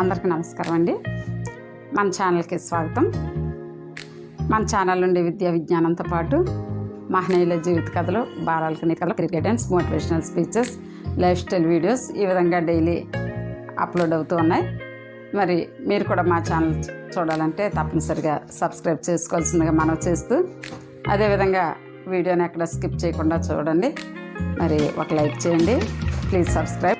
అందరికీ నమస్కారం అండి. మన ఛానల్కి స్వాగతం. మన ఛానల్ నుండి విద్యా విజ్ఞానంతో పాటు మహనీయుల జీవిత కథలు బాలలకు కథలు cricket motivational speeches life style videos ఈ విధంగా డైలీ అప్లోడ్ అవుతూ ఉన్నాయి. మరి మీరు కూడా మా ఛానల్ చూడాలంటే తప్పనిసరిగా సబ్స్క్రైబ్ చేసుకోవాల్సిందిగా మనం చేస్తూ అదేవిధంగా వీడియోని ఎక్కడ స్కిప్ చేయకుండా చూడండి. మరి ఒక లైక్ చేయండి. Please subscribe.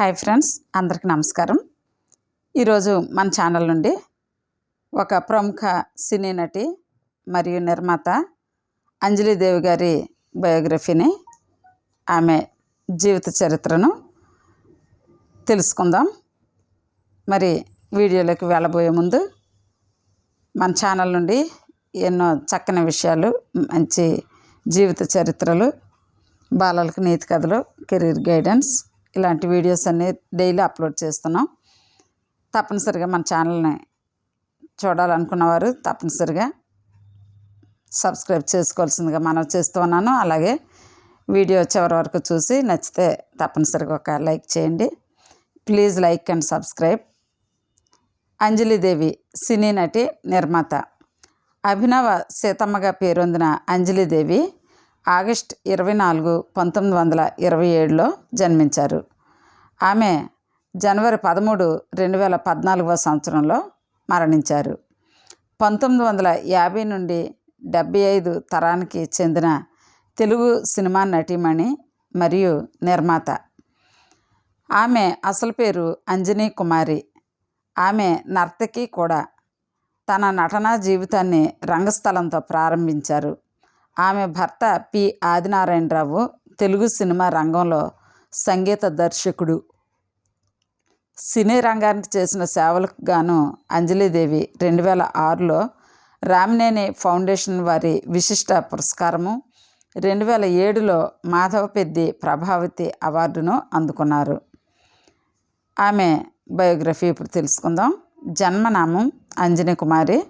హాయ్ ఫ్రెండ్స్ అందరికి నమస్కారం. ఈరోజు మన ఛానల్ నుండి ఒక ప్రముఖ సినీ నటి మరియు నిర్మాత అంజలిదేవి గారి బయోగ్రఫీని ఆమె జీవిత చరిత్రను తెలుసుకుందాం. మరి వీడియోలోకి వెళ్ళబోయే ముందు మన ఛానల్ నుండి ఎన్నో చక్కని విషయాలు మంచి జీవిత చరిత్రలు బాలలకు నీతి కథలు కెరీర్ గైడెన్స్ ఇలాంటి వీడియోస్ అన్నీ డైలీ అప్లోడ్ చేస్తున్నాం. తప్పనిసరిగా మన ఛానల్ని చూడాలనుకున్నవారు తప్పనిసరిగా సబ్స్క్రైబ్ చేసుకోవాల్సిందిగా మనం చేస్తూ ఉన్నాను. అలాగే వీడియో చివరి వరకు చూసి నచ్చితే తప్పనిసరిగా ఒక లైక్ చేయండి. Please like and subscribe. Anjali Devi సినీ నటి నిర్మాత. అభినవ సీతమ్మగా పేరొందిన అంజలిదేవి ఆగస్ట్ ఇరవై నాలుగు పంతొమ్మిది వందల ఇరవై ఏడులో జన్మించారు. ఆమె జనవరి పదమూడు రెండు వేల పద్నాలుగవ సంవత్సరంలో మరణించారు. పంతొమ్మిది వందల యాభై నుండి డెబ్బై ఐదు తరానికి చెందిన తెలుగు సినిమా నటీమణి మరియు నిర్మాత. ఆమె అసలు పేరు అంజనీ కుమారి. ఆమె నర్తకి కూడా తన నటనా జీవితాన్ని రంగస్థలంతో ప్రారంభించారు. ఆమె భర్త పి. ఆదినారాయణరావు తెలుగు సినిమా రంగంలో సంగీత దర్శకుడు. సినీ రంగానికి చేసిన సేవలకు గాను అంజలిదేవి రెండు వేల ఆరులో రామినేని ఫౌండేషన్ వారి విశిష్ట పురస్కారము రెండు వేల ఏడులో మాధవపెద్ది ప్రభావతి అవార్డును అందుకున్నారు. ఆమె బయోగ్రఫీ ఇప్పుడు తెలుసుకుందాం. జన్మనామం అంజనీ కుమారి.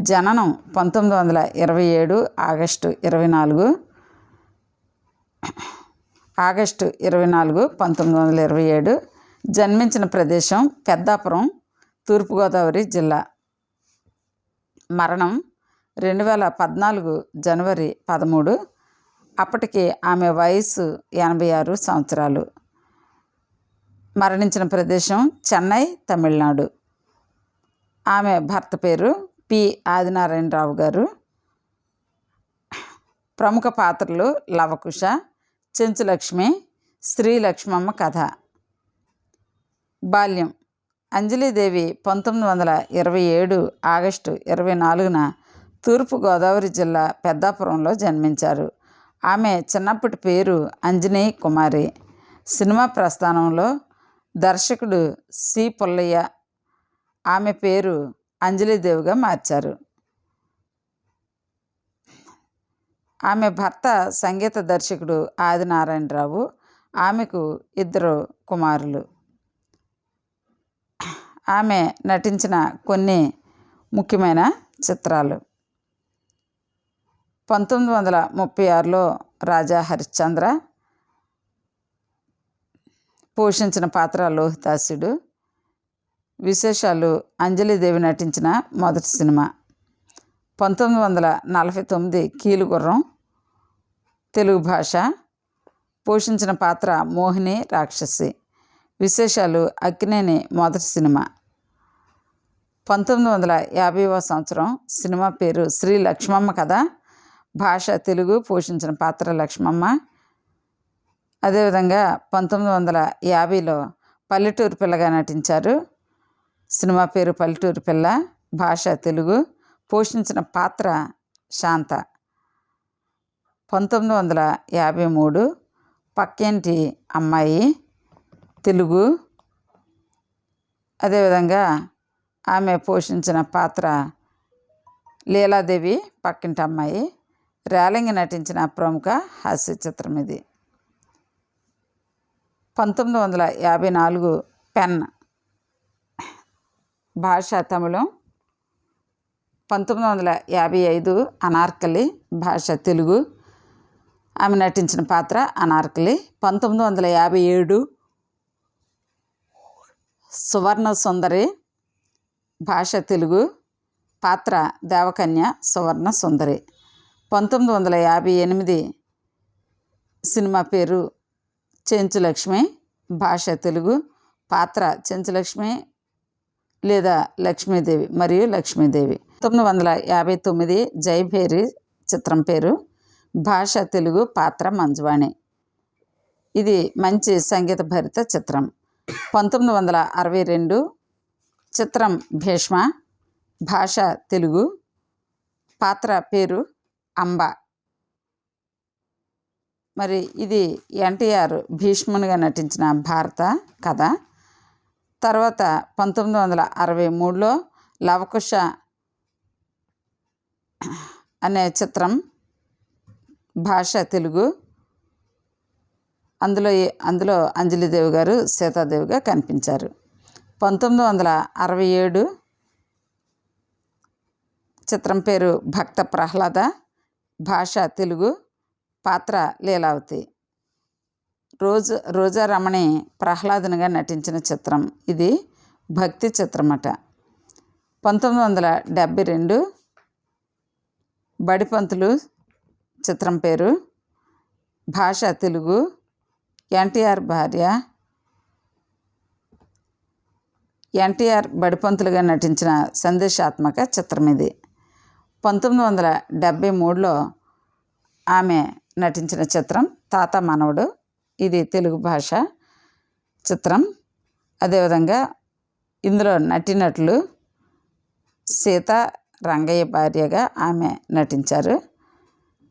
జననం పంతొమ్మిది వందల ఇరవై ఏడు ఆగస్టు ఇరవై నాలుగు. ఆగస్టు ఇరవై నాలుగు పంతొమ్మిది వందల ఇరవై ఏడు. జన్మించిన ప్రదేశం పెద్దాపురం తూర్పుగోదావరి జిల్లా. మరణం రెండు వేల పద్నాలుగు జనవరి పదమూడు. అప్పటికి ఆమె వయసు ఎనభై ఆరు సంవత్సరాలు. మరణించిన ప్రదేశం చెన్నై తమిళనాడు. ఆమె భర్త పేరు పి ఆదినారాయణరావు గారు. ప్రముఖ పాత్రలు లవకుశ చెంచులక్ష్మి శ్రీలక్ష్మమ్మ కథ. బాల్యం. అంజలీదేవి పంతొమ్మిది వందల ఇరవై ఏడు ఆగస్టు ఇరవై నాలుగున తూర్పుగోదావరి జిల్లా పెద్దాపురంలో జన్మించారు. ఆమె చిన్నప్పటి పేరు అంజనీ కుమారి. సినిమా ప్రస్థానంలో దర్శకుడు సి పుల్లయ్య. ఆమె పేరు అంజలిదేవిగా మార్చారు. ఆమె భర్త సంగీత దర్శకుడు ఆదినారాయణరావు ఆమెకు ఇద్దరు కుమారులు. ఆమె నటించిన కొన్ని ముఖ్యమైన చిత్రాలు. పంతొమ్మిది వందల ముప్పై ఆరులో రాజా హరిశ్చంద్ర పోషించిన పాత్ర లోహితాసుడు విశేషాలు అంజలిదేవి నటించిన మొదటి సినిమా. పంతొమ్మిది వందల నలభై తొమ్మిది కీలుగుర్రం తెలుగు భాష పోషించిన పాత్ర మోహిని రాక్షసి. విశేషాలు అక్కినేని మొదటి సినిమా. పంతొమ్మిది వందల యాభైవ సంవత్సరం సినిమా పేరు శ్రీ లక్ష్మమ్మ కథ భాష తెలుగు పోషించిన పాత్ర లక్ష్మమ్మ. అదేవిధంగా పంతొమ్మిది వందల యాభైలో పల్లెటూరు పిల్లగా నటించారు సినిమా పేరు పల్లెటూరు పిల్ల భాష తెలుగు పోషించిన పాత్ర శాంత. పంతొమ్మిది వందల యాభై మూడు పక్కింటి అమ్మాయి? తెలుగు. అదేవిధంగా ఆమె పోషించిన పాత్ర లీలాదేవి పక్కింటి అమ్మాయి. రేలంగి నటించిన ప్రముఖ హాస్య చిత్రం ఇది. పంతొమ్మిది వందల యాభై నాలుగు పెన్. భాష తమిళం పంతొమ్మిది వందల యాభై ఐదు అనార్కలి భాష తెలుగు. ఆమె నటించిన పాత్ర అనార్కలి. పంతొమ్మిది వందల యాభై ఏడు సువర్ణ సుందరి భాష తెలుగు. పాత్ర దేవకన్య సువర్ణ సుందరి. పంతొమ్మిది వందల యాభై ఎనిమిది సినిమా పేరు చెంచులక్ష్మి భాష తెలుగు. పాత్ర చెంచులక్ష్మి లేదా లక్ష్మీదేవి మరియు లక్ష్మీదేవి. తొమ్మిది వందల యాభై తొమ్మిది జైభేరి చిత్రం పేరు భాష తెలుగు పాత్ర మంజువాణి. ఇది మంచి సంగీత భరిత చిత్రం. పంతొమ్మిది వందల అరవై రెండు చిత్రం భీష్మ భాష తెలుగు పాత్ర పేరు అంబ. మరి ఇది ఎన్టీఆర్ భీష్మునిగా నటించిన భారత కథ. తర్వాత పంతొమ్మిది వందల అరవై మూడులో లవకుశ అనే చిత్రం భాష తెలుగు. అందులో అందులో అంజలిదేవి గారు సీతాదేవిగా కనిపించారు. పంతొమ్మిది వందల అరవై ఏడు చిత్రం పేరు భక్త ప్రహ్లాద భాష తెలుగు పాత్ర లీలావతి. రోజు రోజా రమణి ప్రహ్లాదునిగా నటించిన చిత్రం. ఇది భక్తి చిత్రమట. పంతొమ్మిది వందల డెబ్భై రెండు బడిపంతులు చిత్రం పేరు. భాష తెలుగు. ఎన్టీఆర్ భార్య. ఎన్టీఆర్ బడిపంతులుగా నటించిన సందేశాత్మక చిత్రం ఇది. పంతొమ్మిది వందల డెబ్భై మూడులో ఆమె నటించిన చిత్రం తాత మనవడు. ఇది తెలుగు భాష చిత్రం. అదేవిధంగా ఇందులో నటినట్లు సీత రంగయ్య భార్యగా ఆమె నటించారు.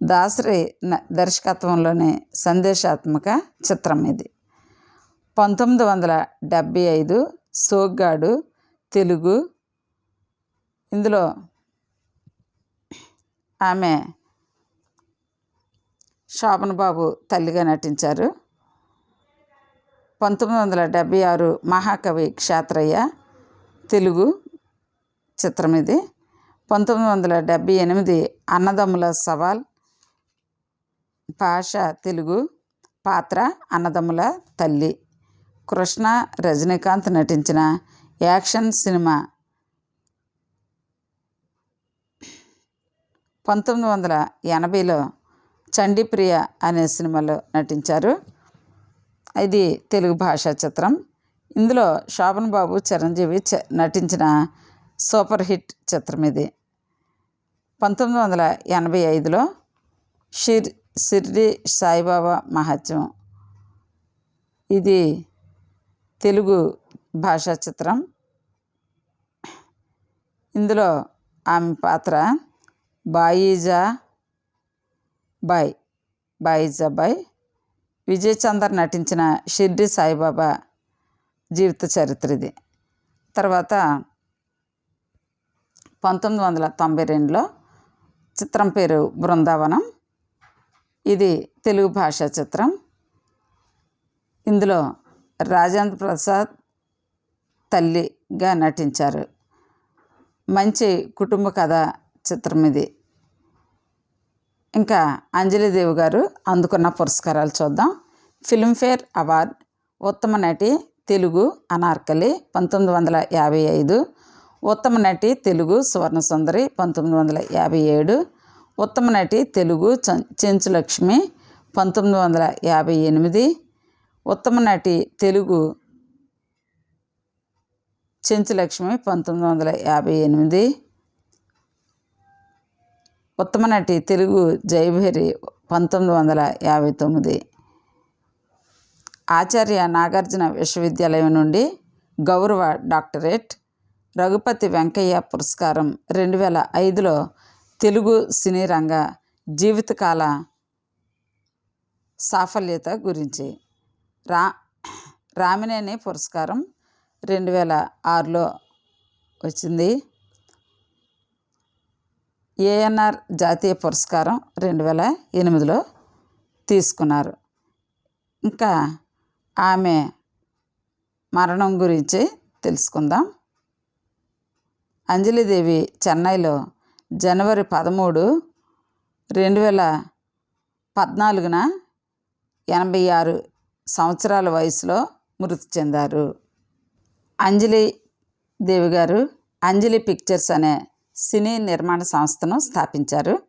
దాసరి దర్శకత్వంలోని సందేశాత్మక చిత్రం ఇది. పంతొమ్మిది వందల డెబ్భై ఐదు సోగ్గాడు తెలుగు. ఇందులో ఆమె శోభన్ బాబు తల్లిగా నటించారు. పంతొమ్మిది వందల డెబ్భై ఆరు మహాకవి క్షేత్రయ్య తెలుగు చిత్రం ఇది. పంతొమ్మిది వందల డెబ్భై ఎనిమిది అన్నదమ్ముల సవాల్ భాష తెలుగు పాత్ర అన్నదమ్ముల తల్లి. కృష్ణ రజనీకాంత్ నటించిన యాక్షన్ సినిమా. పంతొమ్మిది వందల ఎనభైలో చండీప్రియ అనే సినిమాలో నటించారు. ఇది తెలుగు భాషా చిత్రం. ఇందులో శోభన్ బాబు చిరంజీవి నటించిన సూపర్ హిట్ చిత్రం ఇది. పంతొమ్మిది వందల ఎనభై ఐదులో షిర్ షిర్డి సాయిబాబా మహత్యం. ఇది తెలుగు భాషా చిత్రం. ఇందులో ఆమె పాత్ర బాయిజా బాయ్ బాయిజా బాయ్ విజయ్ చందర్ నటించిన షిర్డి సాయిబాబా జీవిత చరిత్ర ఇది. తర్వాత పంతొమ్మిది వందల తొంభై రెండులో చిత్రం పేరు బృందావనం. ఇది తెలుగు భాషా చిత్రం. ఇందులో రాజేంద్ర ప్రసాద్ తల్లిగా నటించారు. మంచి కుటుంబ కథ చిత్రం ఇది. ఇంకా అంజలిదేవి గారు అందుకున్న పురస్కారాలు చూద్దాం. ఫిల్మ్ఫేర్ అవార్డ్ ఉత్తమ నటి తెలుగు అనార్కలి పంతొమ్మిది వందల యాభై ఐదు ఉత్తమ నటి తెలుగు సువర్ణ సుందరి పంతొమ్మిది వందల యాభై ఏడు ఉత్తమ నటి తెలుగు చెంచులక్ష్మి పంతొమ్మిది వందల యాభై ఎనిమిది ఉత్తమ నటి తెలుగు చెంచులక్ష్మి పంతొమ్మిది వందల యాభై ఎనిమిది ఉత్తమ నటి తెలుగు జయభేరి పంతొమ్మిది వందల యాభై తొమ్మిది. ఆచార్య నాగార్జున విశ్వవిద్యాలయం నుండి గౌరవ డాక్టరేట్ రఘుపతి వెంకయ్య పురస్కారం రెండు వేల ఐదులో తెలుగు సినీ రంగ జీవితకాల సాఫల్యత గురించి. రా రామినేని పురస్కారం రెండు వేల ఆరులో వచ్చింది. ఏఎన్ఆర్ జాతీయ పురస్కారం రెండు వేల ఎనిమిదిలో తీసుకున్నారు. ఇంకా ఆమె మరణం గురించి తెలుసుకుందాం. అంజలిదేవి చెన్నైలో జనవరి పదమూడు రెండు వేల పద్నాలుగున ఎనభై ఆరు సంవత్సరాల వయసులో మృతి చెందారు. అంజలి దేవి గారు అంజలి పిక్చర్స్ అనే సినీ నిర్మాణ సంస్థను స్థాపించారు.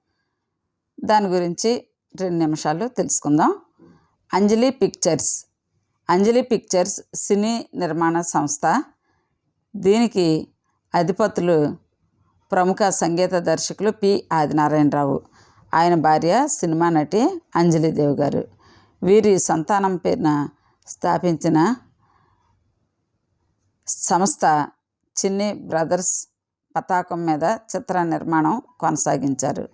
దాని గురించి రెండు నిమిషాలు తెలుసుకుందాం. అంజలి పిక్చర్స్. అంజలి పిక్చర్స్ సినీ నిర్మాణ సంస్థ. దీనికి అధిపతులు ప్రముఖ సంగీత దర్శకులు పి. ఆదినారాయణరావు. ఆయన భార్య సినిమా నటి అంజలిదేవి గారు వీరి సంతానం పేరున స్థాపించిన సంస్థ చిన్ని బ్రదర్స్ పతాకం మీద చిత్ర నిర్మాణం కొనసాగించారు.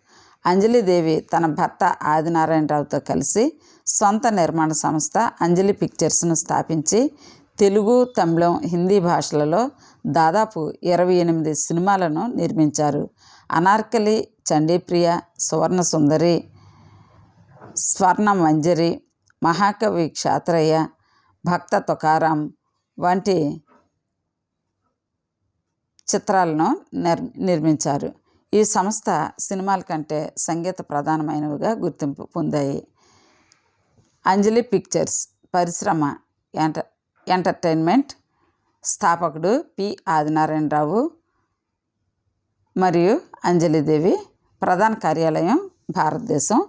అంజలిదేవి తన భర్త ఆదినారాయణరావుతో కలిసి సొంత నిర్మాణ సంస్థ అంజలి పిక్చర్స్ను స్థాపించి తెలుగు తమిళం హిందీ భాషలలో దాదాపు ఇరవై ఎనిమిది సినిమాలను నిర్మించారు. అనార్కలి చండీప్రియ సువర్ణ సుందరి స్వర్ణ మంజరి మహాకవి క్షాత్రయ్య భక్త తుకారాం వంటి చిత్రాలను నిర్ నిర్మించారు. ఈ సంస్థ సినిమాల కంటే సంగీత ప్రధానమైనవిగా గుర్తింపు పొందాయి. అంజలి పిక్చర్స్ పరిశ్రమ ఎంటర్ ఎంటర్టైన్మెంట్ స్థాపకుడు పి. ఆదినారాయణరావు మరియు అంజలిదేవి ప్రధాన కార్యాలయం భారతదేశం.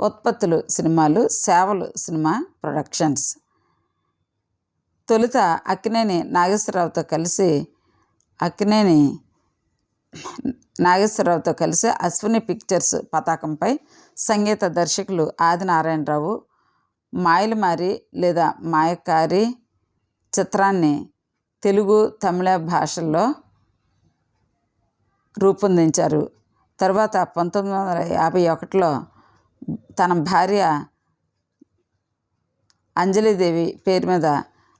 ఉత్పత్తులు సినిమాలు సేవలు సినిమా ప్రొడక్షన్స్. తొలుత అక్కినేని నాగేశ్వరరావుతో కలిసి అక్కినేని నాగేశ్వరరావుతో కలిసి అశ్విని పిక్చర్స్ పతాకంపై సంగీత దర్శకులు ఆదినారాయణరావు మాయలమారి లేదా మాయకారి చిత్రాన్ని తెలుగు తమిళ భాషల్లో రూపొందించారు. తర్వాత పంతొమ్మిది వందల యాభై ఒకటిలో తన భార్య అంజలిదేవి పేరు మీద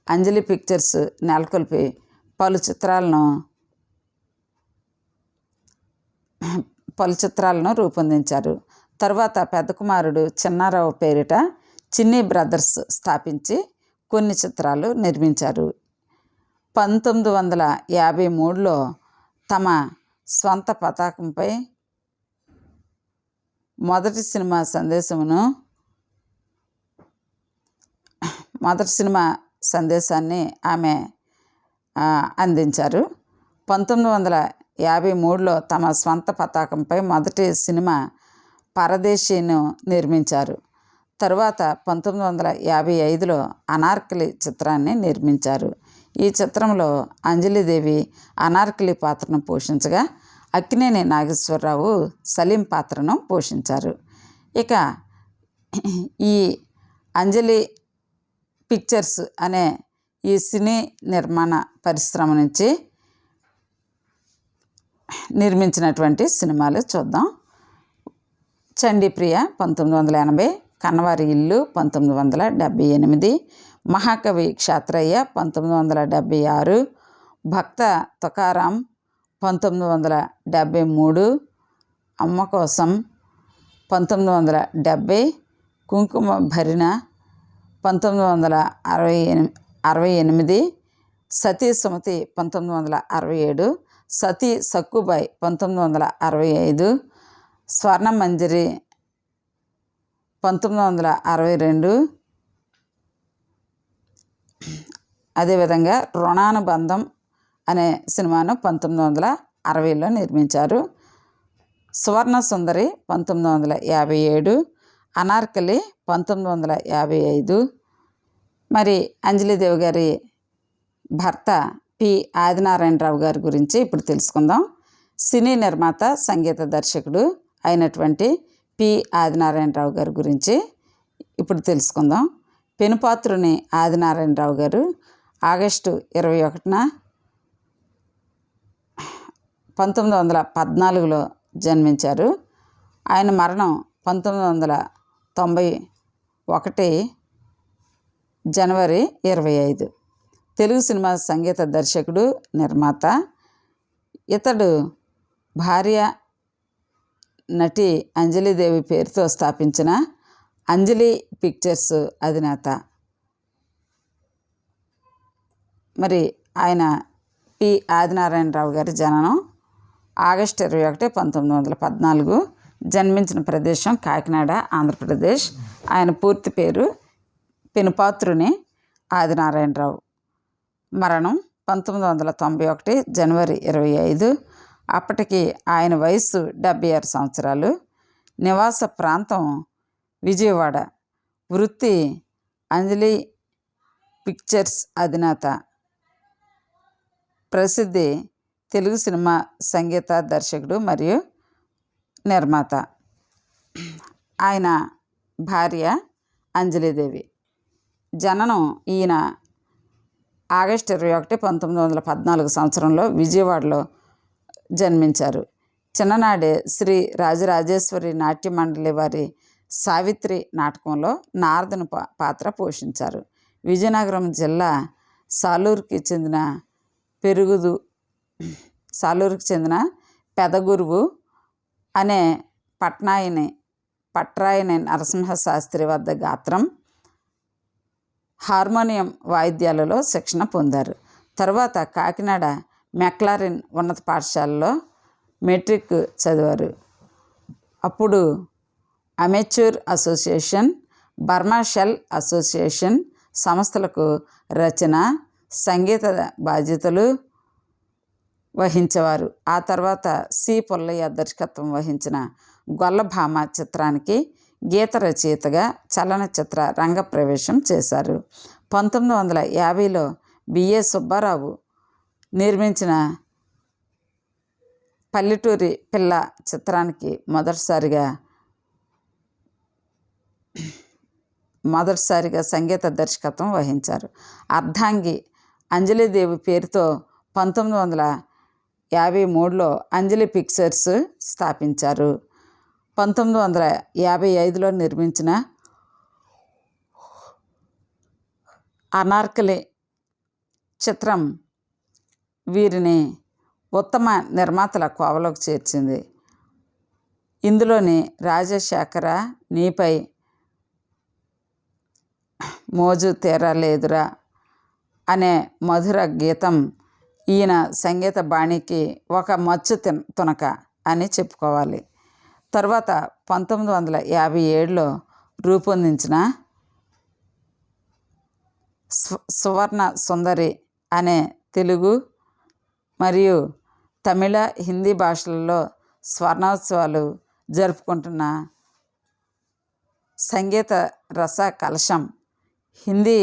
అంజలి పిక్చర్స్ నెలకొల్పి పలు చిత్రాలను పలు చిత్రాలను రూపొందించారు. తర్వాత పెద్ద కుమారుడు చిన్నారావు పేరిట చిన్ని బ్రదర్స్ స్థాపించి కొన్ని చిత్రాలు నిర్మించారు. పంతొమ్మిది వందల యాభై మూడులో తమ స్వంత పతాకంపై మొదటి సినిమా సందేశమును మొదటి సినిమా సందేశాన్ని ఆమె అందించారు. పంతొమ్మిది వందల యాభై మూడులో తమ స్వంత పతాకంపై మొదటి సినిమా పరదేశీను నిర్మించారు. తరువాత పంతొమ్మిది వందల యాభై ఐదులో అనార్కలి చిత్రాన్ని నిర్మించారు. ఈ చిత్రంలో అంజలిదేవి అనార్కలి పాత్రను పోషించగా అక్కినేని నాగేశ్వరరావు సలీం పాత్రను పోషించారు. ఇక ఈ అంజలి పిక్చర్స్ అనే ఈ సినీ నిర్మాణ పరిశ్రమ నుంచి నిర్మించినటువంటి సినిమాలు చూద్దాం. చండీప్రియ పంతొమ్మిది వందల ఎనభై కన్నవారి ఇల్లు పంతొమ్మిది వందల డెబ్భై ఎనిమిది మహాకవి క్షాత్రయ్య పంతొమ్మిది వందల డెబ్భై ఆరు భక్త తుకారాం పంతొమ్మిది వందల డెబ్భై మూడు అమ్మ కోసం పంతొమ్మిది వందల డెబ్భై కుంకుమ భరిణ పంతొమ్మిది వందల అరవై ఎనిమిది అరవై ఎనిమిది సతీ సుమతి పంతొమ్మిది వందల అరవై ఏడు సతీ సక్కుబాయ్ పంతొమ్మిది వందల అరవై ఐదు. స్వర్ణ మంజరి పంతొమ్మిది వందల అరవై రెండు. అదేవిధంగా రుణానుబంధం అనే సినిమాను పంతొమ్మిది వందల అరవైలో నిర్మించారు. సువర్ణ సుందరి పంతొమ్మిది వందల యాభై ఏడు. అనార్కలి పంతొమ్మిది వందల యాభై ఐదు. మరి అంజలిదేవి గారి భర్త పి. ఆదినారాయణరావు గారి గురించి ఇప్పుడు తెలుసుకుందాం. సినీ నిర్మాత సంగీత దర్శకుడు అయినటువంటి పి. ఆదినారాయణరావు గారి గురించి ఇప్పుడు తెలుసుకుందాం. పెనుపాత్రుని ఆదినారాయణరావు గారు ఆగస్టు ఇరవై ఒకటిన పంతొమ్మిది వందల పద్నాలుగులో జన్మించారు. ఆయన మరణం పంతొమ్మిది వందల తొంభై ఒకటి జనవరి ఇరవై ఐదు. తెలుగు సినిమా సంగీత దర్శకుడు నిర్మాత. ఇతడు భార్య నటి అంజలిదేవి పేరుతో స్థాపించిన అంజలి పిక్చర్స్ అధినేత. మరి ఆయన పి. ఆదినారాయణరావు గారి జననం ఆగస్టు ఇరవై ఒకటి పంతొమ్మిది వందల పద్నాలుగు. జన్మించిన ప్రదేశం కాకినాడ ఆంధ్రప్రదేశ్. ఆయన పూర్తి పేరు పెనుపాత్రుని ఆదినారాయణరావు. మరణం పంతొమ్మిది వందల తొంభై ఒకటి జనవరి ఇరవై ఐదు. అప్పటికి ఆయన వయస్సు డెబ్బై ఆరు సంవత్సరాలు. నివాస ప్రాంతం విజయవాడ. వృత్తి అంజలి పిక్చర్స్ అధినేత. ప్రసిద్ధి తెలుగు సినిమా సంగీత దర్శకుడు మరియు నిర్మాత. ఆయన భార్య అంజలిదేవి. జననం ఈయన ఆగస్టు ఇరవై ఒకటి పంతొమ్మిది వందల పద్నాలుగు సంవత్సరంలో విజయవాడలో జన్మించారు. చిన్ననాడే శ్రీ రాజరాజేశ్వరి నాట్య మండలి వారి సావిత్రి నాటకంలో నారదుని పాత్ర పోషించారు. విజయనగరం జిల్లా సాలూరుకి చెందిన పెరుగుదు సాలూరుకి చెందిన పెదగురువు అనే పట్నాయిని పట్రాయని నరసింహ శాస్త్రి వద్ద గాత్రం హార్మోనియం వాయిద్యాలలో శిక్షణ పొందారు. తర్వాత కాకినాడ మెక్లారిన్ ఉన్నత పాఠశాలలో మెట్రిక్ చదివారు. అప్పుడు amateur association Burma shell association సంస్థలకు రచన సంగీత బాధ్యతలు వహించేవారు. ఆ తర్వాత సి పుల్లయ్య దర్శకత్వం వహించిన గొల్లభామ చిత్రానికి గీత రచయితగా చలనచిత్ర రంగప్రవేశం చేశారు. పంతొమ్మిది వందల యాభైలో బిఏ సుబ్బారావు నిర్మించిన పల్లెటూరి పిల్ల చిత్రానికి మొదటిసారిగా మొదటిసారిగా సంగీత దర్శకత్వం వహించారు. అర్ధాంగి అంజలిదేవి పేరుతో పంతొమ్మిది వందల యాభై మూడులో అంజలి పిక్చర్స్ స్థాపించారు. పంతొమ్మిది వందల యాభై ఐదులో నిర్మించిన అనార్కలి చిత్రం వీరిని ఉత్తమ నిర్మాతల కోవలోకి చేర్చింది. ఇందులోని రాజశేఖర నీపై మోజు తీరలేదురా అనే మధుర గీతం ఈయన సంగీత బాణికి ఒక మచ్చు తిన్ తునక అని చెప్పుకోవాలి. తర్వాత పంతొమ్మిది వందల యాభై ఏడులో రూపొందించిన స్వ సువర్ణ సుందరి అనే తెలుగు మరియు తమిళ హిందీ భాషలలో స్వర్ణోత్సవాలు జరుపుకుంటున్న సంగీత రస కలశం హిందీ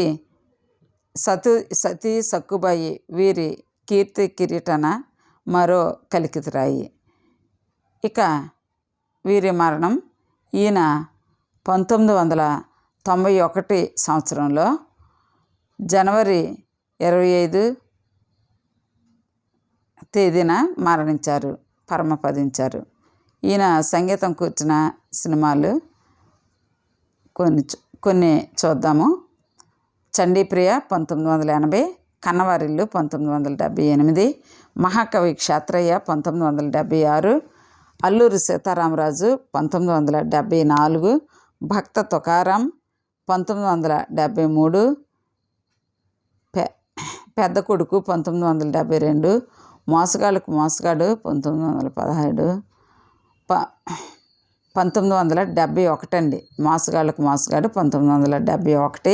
సతు సతీ సక్కుబాయి వీరి కీర్తి కిరీటన మరో కలికితురాయి. ఇక వీరి మరణం ఈయన పంతొమ్మిది వందల తొంభై ఒకటి సంవత్సరంలో జనవరి ఇరవై ఐదు తేదీన మరణించారు పరమపదించారు. ఈయన సంగీతం కూర్చిన సినిమాలు కొన్ని కొన్ని చూద్దాము. చండీప్రియ పంతొమ్మిది వందల ఎనభై కన్నవారిల్లు పంతొమ్మిది వందల డెబ్బై ఎనిమిది మహాకవి క్షేత్రయ్య పంతొమ్మిది వందల డెబ్బై ఆరు అల్లూరి సీతారామరాజు పంతొమ్మిది వందల డెబ్భై నాలుగు భక్త తుకారాం పంతొమ్మిది వందల డెబ్భై మూడు పె పెద్ద కొడుకు పంతొమ్మిది వందల డెబ్బై రెండు మోసగాళ్ళకు మోసగాడు పంతొమ్మిది వందల పదహేడు ప పంతొమ్మిది వందల డెబ్భై ఒకటి అండి మోసగాళ్ళకు మోసగాడు పంతొమ్మిది వందల డెబ్భై ఒకటి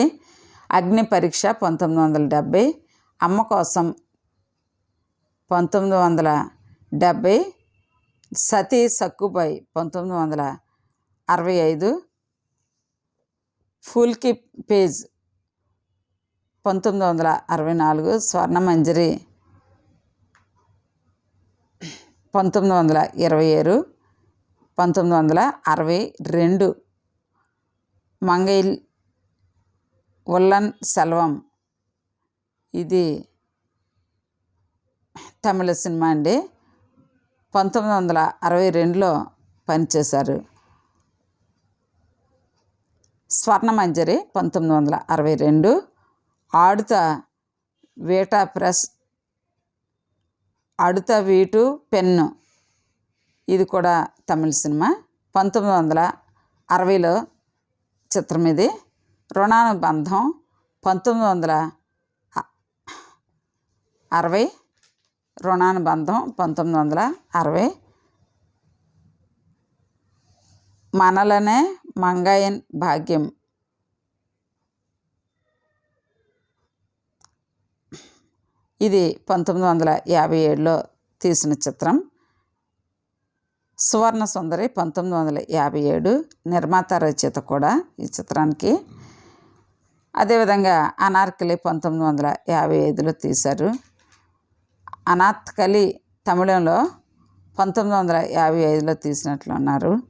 అగ్ని పరీక్ష పంతొమ్మిది వందల డెబ్భై అమ్మ కోసం పంతొమ్మిది వందల డెబ్భై సతీ సక్కుబాయి పంతొమ్మిది వందల అరవై ఐదు ఫుల్కి పేజ్ పంతొమ్మిది వందల అరవై నాలుగు స్వర్ణమంజరి పంతొమ్మిది వందల ఇరవై ఏడు పంతొమ్మిది వందల అరవై రెండు మంగైల్ ఉల్లన్ సెల్వం. ఇది తమిళ సినిమా అండి. పంతొమ్మిది వందల అరవై రెండులో పనిచేశారు. స్వర్ణమంజరి పంతొమ్మిది వందల అరవై రెండు. ఆడుత వేటా ప్రెస్ అడుత వీటు పెన్ను. ఇది కూడా తమిళ సినిమా. పంతొమ్మిది వందల అరవైలో చిత్రం ఇది రుణానుబంధం పంతొమ్మిది వందల అరవై. రుణానుబంధం పంతొమ్మిది వందల అరవై. మనలనే మంగయన్ భాగ్యం. ఇది పంతొమ్మిది వందల యాభై ఏడులో తీసిన చిత్రం. సువర్ణ సుందరి పంతొమ్మిది వందల యాభై ఏడు నిర్మాత రచయిత కూడా ఈ చిత్రానికి. అదేవిధంగా అనార్కలి పంతొమ్మిది వందల యాభై ఐదులో తీశారు. అనాత్కలి తమిళంలో పంతొమ్మిది వందల యాభై ఐదులో తీసినట్లు ఉన్నారు.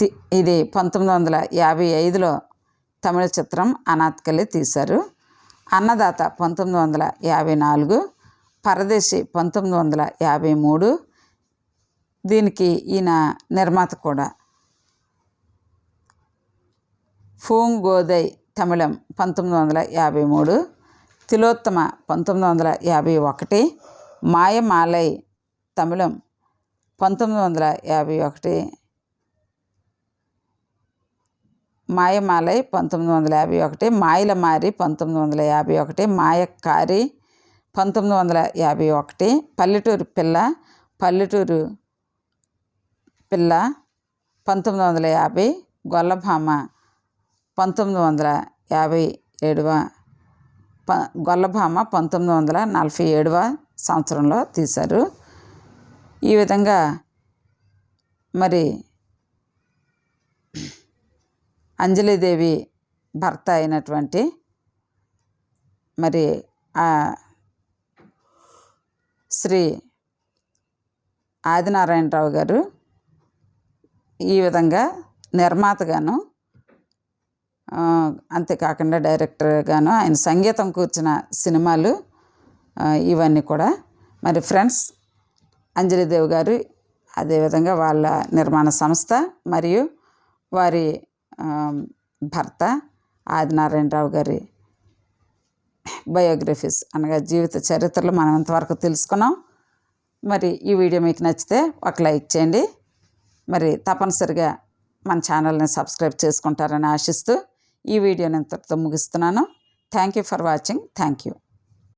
తి- ఇది పంతొమ్మిది వందల యాభై ఐదులో తమిళ చిత్రం అనాత్కలి తీశారు. అన్నదాత పంతొమ్మిది వందల యాభై నాలుగు పరదేశి పంతొమ్మిది వందల యాభై మూడు దీనికి ఈయన నిర్మాత కూడా. ఫూంగోదై గోదై తమిళం పంతొమ్మిది వందల యాభై మూడు తిలోత్తమ పంతొమ్మిది వందల యాభై ఒకటి మాయమాలై తమిళం పంతొమ్మిది వందల యాభై ఒకటి మాయమాలై పంతొమ్మిది వందల యాభై ఒకటి మాయలమారి పంతొమ్మిది వందల యాభై ఒకటి మాయక్కారి పంతొమ్మిది వందల యాభై ఒకటి పల్లెటూరు పిల్ల పల్లెటూరు పిల్ల పంతొమ్మిది వందల యాభై గొల్లభామ పంతొమ్మిది వందల యాభై ఏడవ ప గొల్లభామ పంతొమ్మిది వందల నలభై ఏడవ సంవత్సరంలో తీశారు. ఈ విధంగా మరి అంజలిదేవి భర్త అయినటువంటి మరి ఆ శ్రీ ఆదినారాయణరావు గారు ఈ విధంగా నిర్మాతగాను అంతేకాకుండా డైరెక్టర్గాను ఆయన సంగీతం కూర్చిన సినిమాలు ఇవన్నీ కూడా. మరి ఫ్రెండ్స్ అంజలిదేవి గారు అదేవిధంగా వాళ్ళ నిర్మాణ సంస్థ మరియు వారి భర్త ఆదినారాయణరావు గారి బయోగ్రఫీస్ అనగా జీవిత చరిత్రలు మనం ఇంతవరకు తెలుసుకున్నాం. మరి ఈ వీడియో మీకు నచ్చితే ఒక లైక్ చేయండి. మరి తప్పనిసరిగా మన ఛానల్ని సబ్స్క్రైబ్ చేసుకుంటారని ఆశిస్తూ ఈ వీడియోని ఇంతటితో ముగిస్తున్నాను. Thank you for watching thank you